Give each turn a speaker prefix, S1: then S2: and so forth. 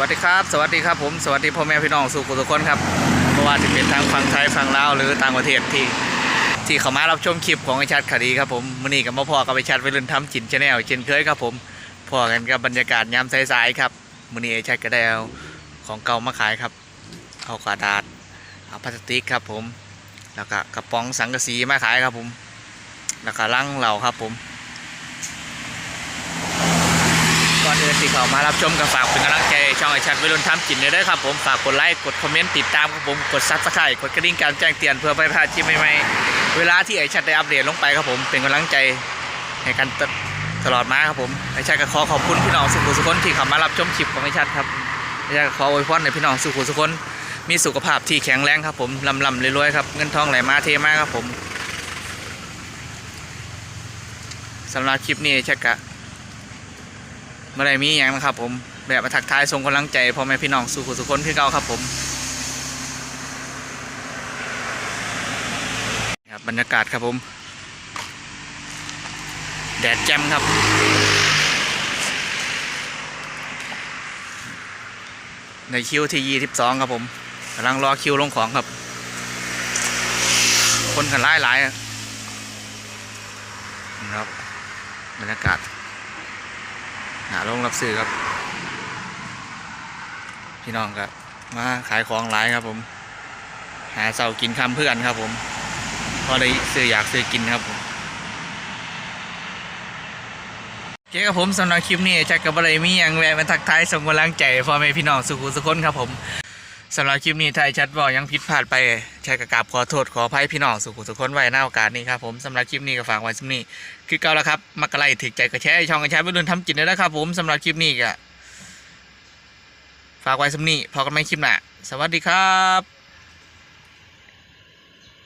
S1: วัสดีครับ สวัสดีครับผมสวัสดีพ่อแม่พี่น้องสู่กุทุกคนครับไม่ว่าจะเป็นทางฝั่งไทยฝั่งลาวหรือต่างประเทศที่ที่เข้ามารับชมคลิปของไอชัดคดีครับผมมื่อนี้กับมาพอกับไอชัดไปเรื่นทำจินชาแนลเช่นเคยครับผมพอกันกับบรรยากาศยามสายๆครับมื่อนี้ไอชัดก็ได้เอาของเก่ามาขายครับเอากระดาษเอาพลาสติกครับผม แล้วก็กระป๋องสังกะสีมาขายครับผม แล้วก็ลังเหล่าครับผม ก่อนอื่น ที่เขามารับชมกับฝากเป็นกำลังใจช่องไอชัดวิรุณทำจินเลยด้วยครับผมฝากกดไลค์กดคอมเมนต์ติดตามครับผมกดซับสไครต์กดกระดิ่งการแจ้งเตือนเพื่อไม่พลาดคลิปใหม่ๆเวลาที่ไอชัดได้อัปเดตลงไปครับผมเป็นกำลังใจให้กันตตลอดมาครับผมไอชัดก็ขอขอบคุณพี่น้องสุขุสุขคนที่เข้ามารับชมคลิปของไอชัดครับไอชัดก็ขออวยพรในพี่น้องสุขุสุขคนมีสุขภาพที่แข็งแรงครับผมลำลำรวยๆครับเงินทองไหลมาเทมาครับผมสำหรับคลิปนี้ไอชัดก็ เมื่อไรมีอย่างนะครับผมแบบมาทักทายส่งกำลังใจพ่อแม่พี่น้องสู่ขุสุคนพี่เก่าครับผมครับบรรยากาศครับผม แดดแจ่มครับในคิวที่ยี่สิบสองครับผมกำลังรอคิวลงของครับ คนกันไล่หลายนะครับบรรยากาศาลงรับซื้อครับ พี่น้องครับมาขายของหลายครับผม หาเสากินคำเพื่อนครับ ผมพอได้ซื้ออยากซื้อกินครับผมเจ๊กับผมสำหรับคลิปนี้จักกับบอะไรมีอย่างแวะมาทักทายส่งกำลังใจพ่อแม่พี่น้องสุขุสุขคนครับผม สำหรับคลิปนี้ถ้าไทยชัดบอกยังผิดพลาดไปใช้กระกาบขอโทษขออภัยพี่น้องสุขุสุขคนไว้หน้าโอกาสนี้ครับผมสำหรับคลิปนี้ก็ฝากไว้สำนี้คือเก่าแล้วครับมักกะไลถึกใจกระแชร์ช่องกระแชร์ไปเดินทำจิตเลยนะครับผมสำหรับคลิปนี้ก็ฝากไว้สำนี้พอกันไม่คลิปหน้าสวัสดีครับ